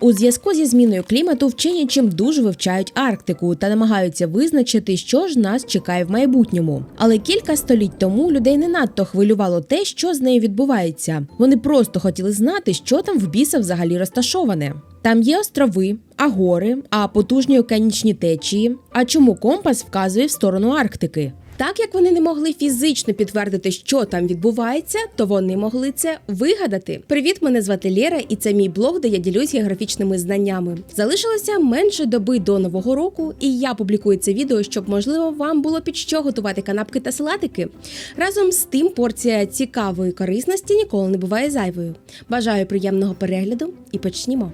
У зв'язку зі зміною клімату вчені чим дуже вивчають Арктику та намагаються визначити, що ж нас чекає в майбутньому. Але кілька століть тому людей не надто хвилювало те, що з нею відбувається. Вони просто хотіли знати, що там в біса взагалі розташоване. Там є острови, а гори, а потужні океанічні течії. А чому компас вказує в сторону Арктики? Так як вони не могли фізично підтвердити, що там відбувається, то вони могли це вигадати. Привіт, мене звати Лєра, і це мій блог, де я ділюсь географічними знаннями. Залишилося менше доби до нового року, і я публікую це відео, щоб можливо вам було під що готувати канапки та салатики. Разом з тим, порція цікавої корисності ніколи не буває зайвою. Бажаю приємного перегляду і почнімо.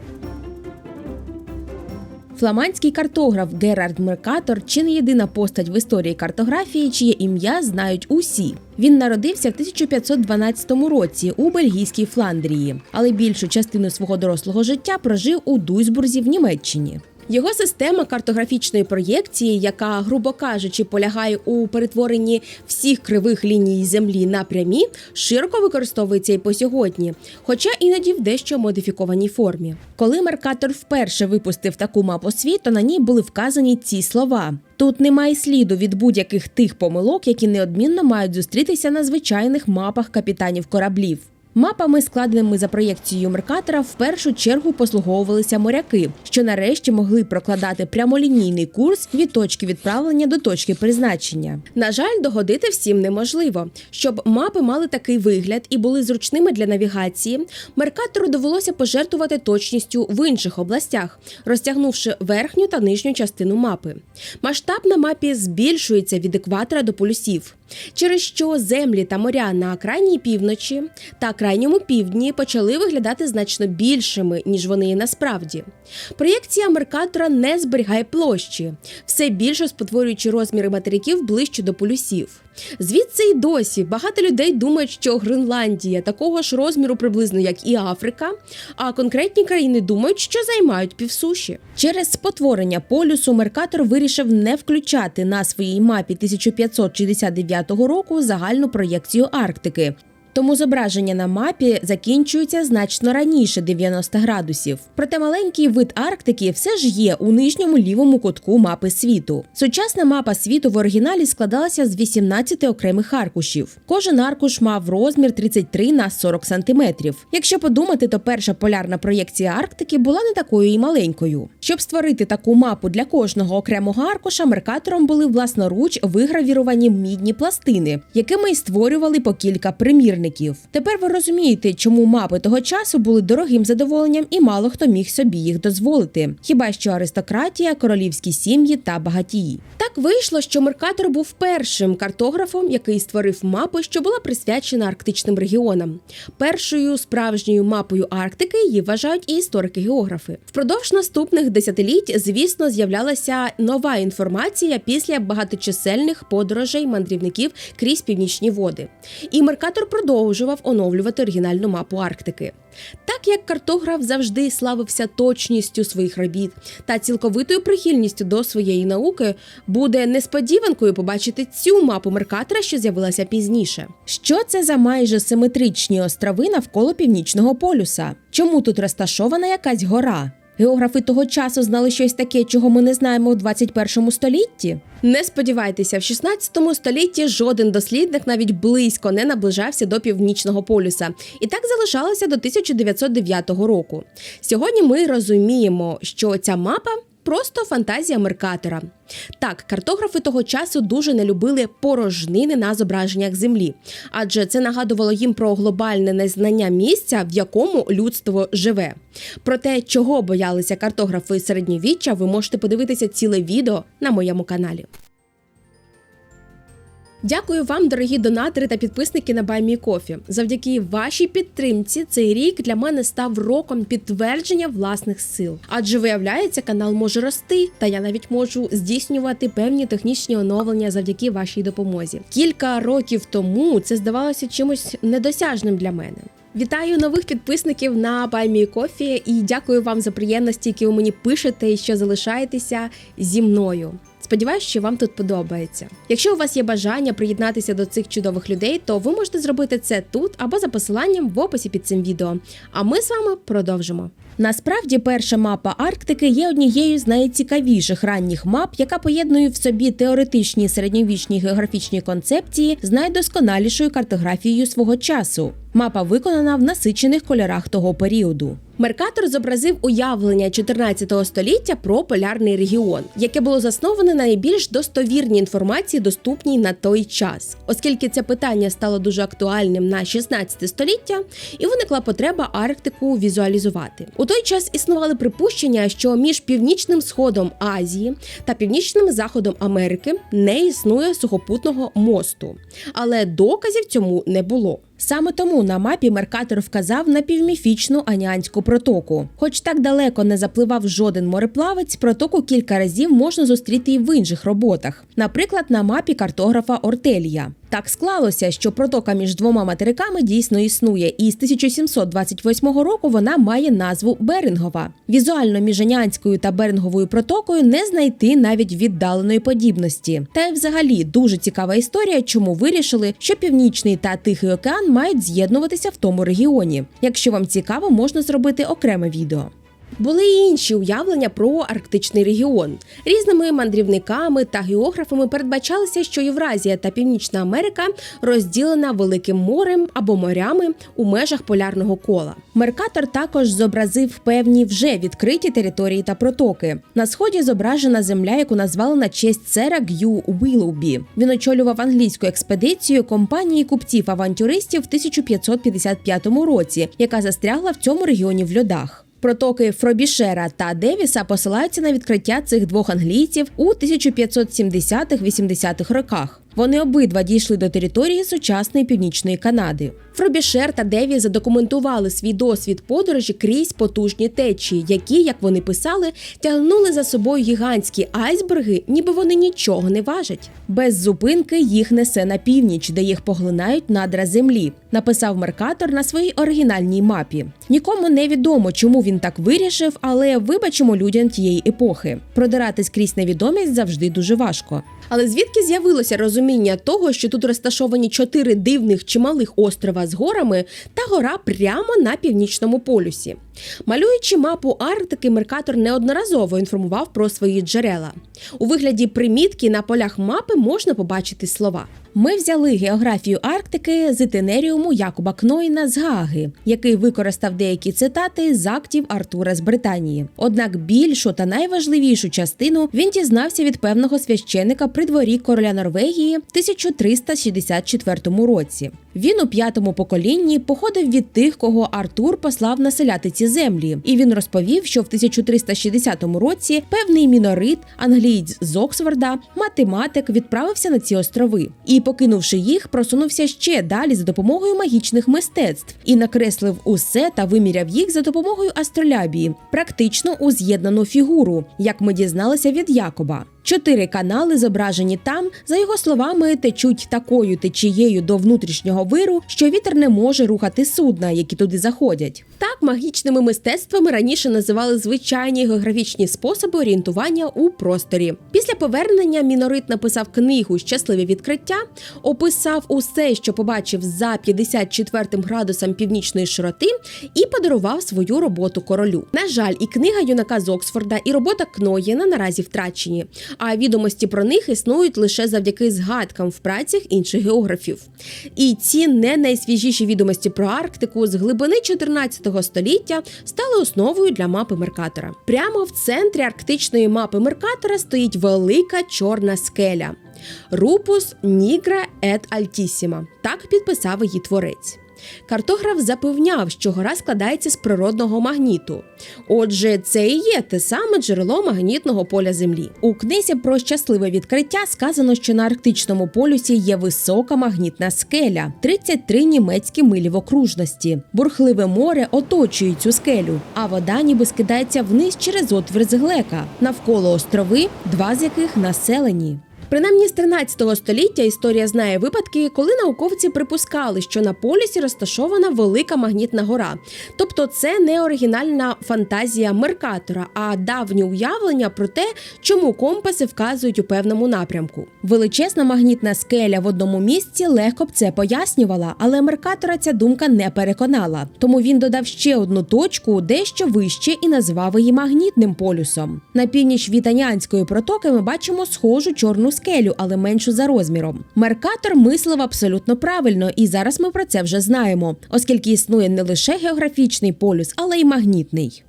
Фламандський картограф Герард Меркатор чи не єдина постать в історії картографії, чиє ім'я знають усі. Він народився в 1512 році у бельгійській Фландрії, але більшу частину свого дорослого життя прожив у Дуйсбурзі в Німеччині. Його система картографічної проєкції, яка, грубо кажучи, полягає у перетворенні всіх кривих ліній землі на прямі, широко використовується і по сьогодні, хоча іноді в дещо модифікованій формі. Коли Меркатор вперше випустив таку мапу світу, на ній були вказані ці слова. Тут немає сліду від будь-яких тих помилок, які неодмінно мають зустрітися на звичайних мапах капітанів кораблів. Мапами, складеними за проєкцією Меркатора, в першу чергу послуговувалися моряки, що нарешті могли прокладати прямолінійний курс від точки відправлення до точки призначення. На жаль, догодити всім неможливо. Щоб мапи мали такий вигляд і були зручними для навігації, Меркатору довелося пожертвувати точністю в інших областях, розтягнувши верхню та нижню частину мапи. Масштаб на мапі збільшується від екватора до полюсів через що землі та моря на крайній півночі та крайньому півдні почали виглядати значно більшими, ніж вони є насправді. Проєкція Меркатора не зберігає площі, все більше спотворюючи розміри материків ближче до полюсів. Звідси й досі багато людей думають, що Гренландія такого ж розміру приблизно як і Африка, а конкретні країни думають, що займають півсуші. Через спотворення полюсу Меркатор вирішив не включати на своїй мапі 1569 року загальну проєкцію Арктики. Тому зображення на мапі закінчується значно раніше 90 градусів. Проте маленький вид Арктики все ж є у нижньому лівому кутку мапи світу. Сучасна мапа світу в оригіналі складалася з 18 окремих аркушів. Кожен аркуш мав розмір 33 на 40 сантиметрів. Якщо подумати, то перша полярна проєкція Арктики була не такою і маленькою. Щоб створити таку мапу для кожного окремого аркуша, меркатором були власноруч вигравіровані мідні пластини, якими й створювали по кілька примірників. Тепер ви розумієте, чому мапи того часу були дорогим задоволенням і мало хто міг собі їх дозволити. Хіба що аристократія, королівські сім'ї та багатії. Так вийшло, що Меркатор був першим картографом, який створив мапу, що була присвячена арктичним регіонам. Першою справжньою мапою Арктики її вважають і історики-географи. Впродовж наступних десятиліть, звісно, з'являлася нова інформація після багаточисельних подорожей мандрівників крізь північні води. І Меркатор продовжував оновлювати оригінальну мапу Арктики. Так як картограф завжди славився точністю своїх робіт та цілковитою прихильністю до своєї науки, буде несподіванкою побачити цю мапу Меркатора, що з'явилася пізніше. Що це за майже симетричні острови навколо північного полюса? Чому тут розташована якась гора? Географи того часу знали щось таке, чого ми не знаємо у 21 столітті. Не сподівайтеся, в 16 столітті жоден дослідник навіть близько не наближався до північного полюса, і так залишалося до 1909 року. Сьогодні ми розуміємо, що ця мапа. Просто фантазія Меркатора. Так, картографи того часу дуже не любили порожнини на зображеннях землі, адже це нагадувало їм про глобальне незнання місця, в якому людство живе. Про те, чого боялися картографи середньовіччя, ви можете подивитися ціле відео на моєму каналі. Дякую вам, дорогі донатори та підписники на BuyMeCoffee. Завдяки вашій підтримці цей рік для мене став роком підтвердження власних сил. Адже виявляється, канал може рости, та я навіть можу здійснювати певні технічні оновлення завдяки вашій допомозі. Кілька років тому це здавалося чимось недосяжним для мене. Вітаю нових підписників на BuyMeCoffee і дякую вам за приємності, які ви мені пишете і що залишаєтеся зі мною. Сподіваюсь, що вам тут подобається. Якщо у вас є бажання приєднатися до цих чудових людей, то ви можете зробити це тут або за посиланням в описі під цим відео. А ми з вами продовжимо. Насправді, перша мапа Арктики є однією з найцікавіших ранніх мап, яка поєднує в собі теоретичні середньовічні географічні концепції з найдосконалішою картографією свого часу. Мапа виконана в насичених кольорах того періоду. Меркатор зобразив уявлення 14 століття про полярний регіон, яке було засноване на найбільш достовірній інформації, доступній на той час, оскільки це питання стало дуже актуальним на 16 століття, і виникла потреба Арктику візуалізувати. У той час існували припущення, що між північним сходом Азії та північним заходом Америки не існує сухопутного мосту, але доказів цьому не було. Саме тому на мапі Меркатор вказав на півміфічну Аніанську протоку. Хоч так далеко не запливав жоден мореплавець, протоку кілька разів можна зустріти і в інших роботах, наприклад, на мапі картографа Ортелія. Так склалося, що протока між двома материками дійсно існує, і з 1728 року вона має назву Берингова. Візуально між Аніанською та Беринговою протокою не знайти навіть віддаленої подібності. Та й взагалі дуже цікава історія, чому вирішили, що Північний та Тихий океан мають з'єднуватися в тому регіоні. Якщо вам цікаво, можна зробити окреме відео. Були й інші уявлення про арктичний регіон. Різними мандрівниками та географами передбачалося, що Євразія та Північна Америка розділена великим морем або морями у межах полярного кола. Меркатор також зобразив певні вже відкриті території та протоки. На сході зображена земля, яку назвали на честь сера Г'ю Уілоубі. Він очолював англійську експедицію компанії купців-авантюристів в 1555 році, яка застрягла в цьому регіоні в льодах. Протоки Фробішера та Девіса посилаються на відкриття цих двох англійців у 1570-80-х роках. Вони обидва дійшли до території сучасної північної Канади. Фробішер та Деві задокументували свій досвід подорожі крізь потужні течії, які, як вони писали, тягнули за собою гігантські айсберги, ніби вони нічого не важать. Без зупинки їх несе на північ, де їх поглинають надра землі. Написав Меркатор на своїй оригінальній мапі. Нікому не відомо, чому він так вирішив, але вибачимо людям тієї епохи. Продиратись крізь невідомість завжди дуже важко. Але звідки з'явилося розуміння того, що тут розташовані чотири дивних чималих острова з горами та гора прямо на північному полюсі? Малюючи мапу Арктики, Меркатор неодноразово інформував про свої джерела. У вигляді примітки на полях мапи можна побачити слова. Ми взяли географію Арктики з ітинеріуму Якуба Кнойна з Гаги, який використав деякі цитати з актів Артура з Британії. Однак більшу та найважливішу частину він дізнався від певного священика при дворі короля Норвегії в 1364 році. Він у п'ятому поколінні походив від тих, кого Артур послав населяти ці землі, і він розповів, що в 1360 році певний мінорит, англієць з Оксфорда, математик, відправився на ці острови і, покинувши їх, просунувся ще далі за допомогою магічних мистецтв і накреслив усе та виміряв їх за допомогою астролябії, практично у з'єднану фігуру, як ми дізналися від Якоба. Чотири канали, зображені там, за його словами, течуть такою течією до внутрішнього виру, що вітер не може рухати судна, які туди заходять. Так, магічними мистецтвами раніше називали звичайні географічні способи орієнтування у просторі. Після повернення Мінорит написав книгу Щасливе відкриття, описав усе, що побачив за 54 градусом північної широти, і подарував свою роботу королю. На жаль, і книга юнака з Оксфорда, і робота Кноєна наразі втрачені а відомості про них існують лише завдяки згадкам в працях інших географів. І ці не найсвіжіші відомості про Арктику з глибини 14 століття стали основою для мапи Меркатора. Прямо в центрі арктичної мапи Меркатора стоїть велика чорна скеля. Рупус Нігра ет Альтісіма. Так підписав її творець. Картограф запевняв, що гора складається з природного магніту. Отже, це і є те саме джерело магнітного поля Землі. У книзі про щасливе відкриття сказано, що на арктичному полюсі є висока магнітна скеля, 33 німецькі милі в окружності. Бурхливе море оточує цю скелю, а вода ніби скидається вниз через отвір з глека. Навколо острови, два з яких населені. Принаймні з 13 століття історія знає випадки, коли науковці припускали, що на полюсі розташована велика магнітна гора. Тобто, це не оригінальна фантазія Меркатора, а давнє уявлення про те, чому компаси вказують у певному напрямку. Величезна магнітна скеля в одному місці легко б це пояснювала, але Меркатора ця думка не переконала. Тому він додав ще одну точку, дещо вище, і назвав її магнітним полюсом. На північ від Анянської протоки ми бачимо схожу чорну скелю, але меншу за розміром. Меркатор мислив абсолютно правильно, і зараз ми про це вже знаємо, оскільки існує не лише географічний полюс, але й магнітний.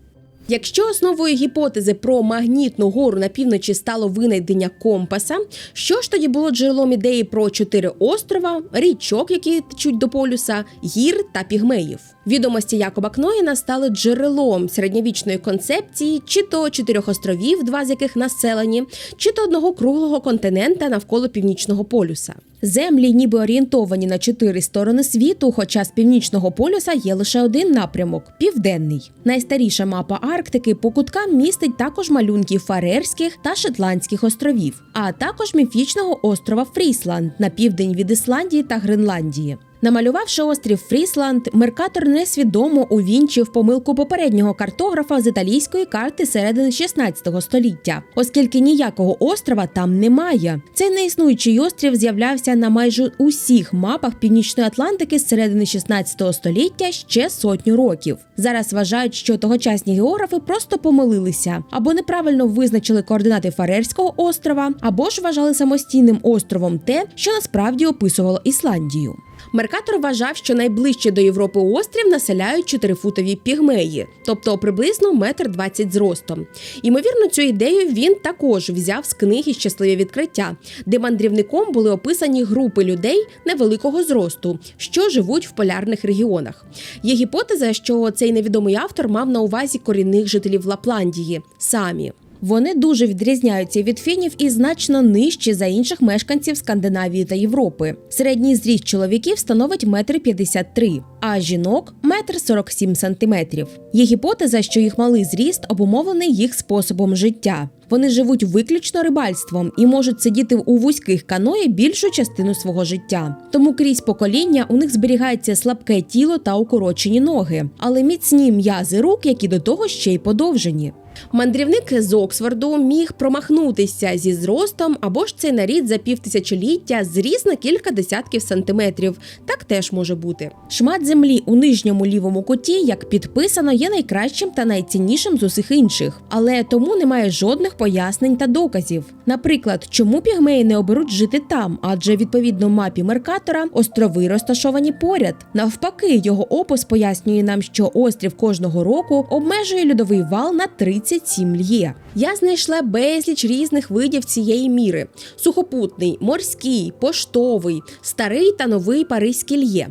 Якщо основою гіпотези про магнітну гору на півночі стало винайдення компаса, що ж тоді було джерелом ідеї про чотири острова, річок, які течуть до полюса, гір та пігмеїв? Відомості Якоба Кноїна стали джерелом середньовічної концепції, чи то чотирьох островів, два з яких населені, чи то одного круглого континента навколо північного полюса. Землі, ніби орієнтовані на чотири сторони світу, хоча з північного полюса є лише один напрямок південний. Найстаріша мапа Арктики по куткам містить також малюнки Фарерських та Шотландських островів, а також міфічного острова Фрісланд на південь від Ісландії та Гренландії. Намалювавши острів Фрісланд, Меркатор несвідомо увінчив помилку попереднього картографа з італійської карти середини 16 століття, оскільки ніякого острова там немає. Цей неіснуючий острів з'являвся на майже усіх мапах Північної Атлантики з середини 16 століття ще сотню років. Зараз вважають, що тогочасні географи просто помилилися або неправильно визначили координати Фарерського острова, або ж вважали самостійним островом те, що насправді описувало Ісландію. Меркатор вважав, що найближче до Європи острів населяють чотирифутові пігмеї, тобто приблизно метр двадцять зростом. Ймовірно, цю ідею він також взяв з книги Щасливі відкриття, де мандрівником були описані групи людей невеликого зросту, що живуть в полярних регіонах. Є гіпотеза, що цей невідомий автор мав на увазі корінних жителів Лапландії самі. Вони дуже відрізняються від фінів і значно нижчі за інших мешканців Скандинавії та Європи. Середній зріст чоловіків становить 1,53 м, а жінок 1,47 см. Є гіпотеза, що їх малий зріст обумовлений їх способом життя. Вони живуть виключно рибальством і можуть сидіти у вузьких каної більшу частину свого життя. Тому крізь покоління у них зберігається слабке тіло та укорочені ноги, але міцні м'язи рук, які до того ще й подовжені. Мандрівник з Оксфорду міг промахнутися зі зростом або ж цей нарід за півтисячоліття зріс на кілька десятків сантиметрів. Так теж може бути. Шмат землі у нижньому лівому куті, як підписано, є найкращим та найціннішим з усіх інших, але тому немає жодних пояснень та доказів. Наприклад, чому пігмеї не оберуть жити там, адже відповідно мапі Меркатора острови розташовані поряд. Навпаки, його опис пояснює нам, що острів кожного року обмежує льодовий вал на 37 л'є. Я знайшла безліч різних видів цієї міри: сухопутний, морський, поштовий, старий та новий паризький л'є.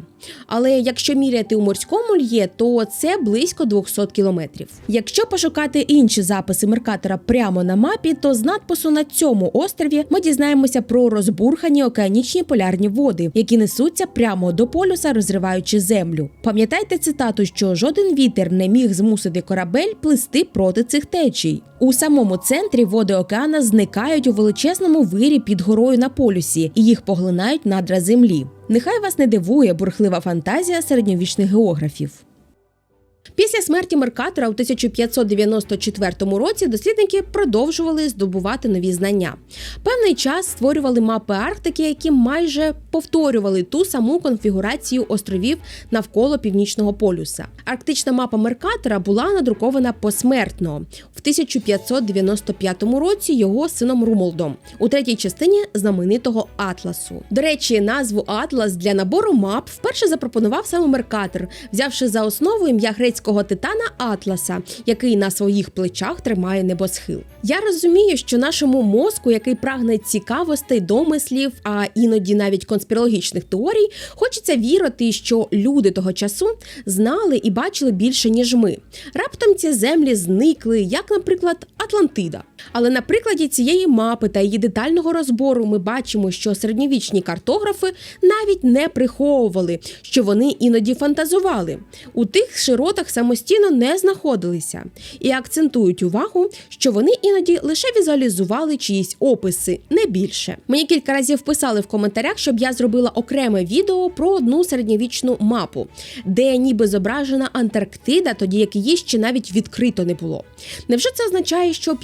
Але якщо міряти у морському л'є, то це близько 200 кілометрів. Якщо пошукати інші записи Меркатора прямо на мапі, то з надпису на цьому острові ми дізнаємося про розбурхані океанічні полярні води, які несуться прямо до полюса, розриваючи землю. Пам'ятайте цитату, що жоден вітер не міг змусити корабель плисти проти цих течій. У самому центрі води океана зникають у величезному вирі під горою на полюсі, і їх поглинають надра землі. Нехай вас не дивує бурхлива фантазія середньовічних географів. Після смерті Меркатора у 1594 році дослідники продовжували здобувати нові знання. Певний час створювали мапи Арктики, які майже повторювали ту саму конфігурацію островів навколо північного полюса. Арктична мапа Меркатора була надрукована посмертно в 1595 році його сином Румолдом у третій частині знаменитого Атласу. До речі, назву Атлас для набору мап вперше запропонував саме Меркатор, взявши за основу ім'я грецького титана Атласа, який на своїх плечах тримає небосхил. Я розумію, що нашому мозку, який прагне цікавостей, домислів, а іноді навіть конспірологічних теорій, хочеться вірити, що люди того часу знали і бачили більше ніж ми. Раптом ці землі зникли, як, наприклад, Атлантида. Але на прикладі цієї мапи та її детального розбору ми бачимо, що середньовічні картографи навіть не приховували, що вони іноді фантазували. У тих широтах самостійно не знаходилися і акцентують увагу, що вони іноді лише візуалізували чиїсь описи, не більше. Мені кілька разів писали в коментарях, щоб я зробила окреме відео про одну середньовічну мапу, де ніби зображена Антарктида, тоді як її ще навіть відкрито не було. Невже це означає, що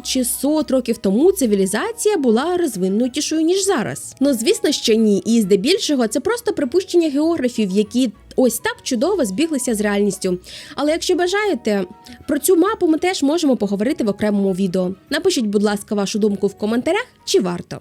500-600 років тому цивілізація була розвинутішою ніж зараз? Ну звісно, що ні. І здебільшого це просто припущення географів, які ось так чудово збіглися з реальністю. Але якщо бажаєте, про цю мапу ми теж можемо поговорити в окремому відео. Напишіть, будь ласка, вашу думку в коментарях, чи варто.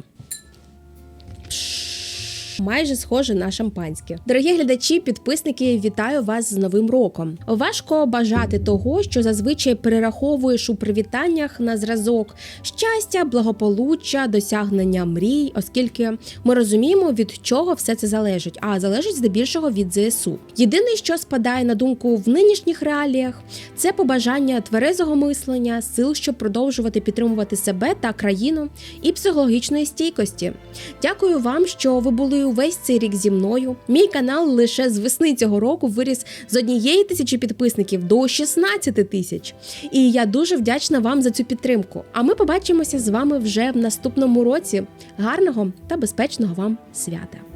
Майже схоже на шампанське. Дорогі глядачі, підписники, вітаю вас з Новим роком. Важко бажати того, що зазвичай перераховуєш у привітаннях на зразок щастя, благополуччя, досягнення мрій, оскільки ми розуміємо, від чого все це залежить, а залежить здебільшого від ЗСУ. Єдине, що спадає на думку в нинішніх реаліях, це побажання тверезого мислення, сил, щоб продовжувати підтримувати себе та країну, і психологічної стійкості. Дякую вам, що ви були увесь цей рік зі мною. Мій канал лише з весни цього року виріс з однієї тисячі підписників до 16 тисяч. І я дуже вдячна вам за цю підтримку. А ми побачимося з вами вже в наступному році. Гарного та безпечного вам свята!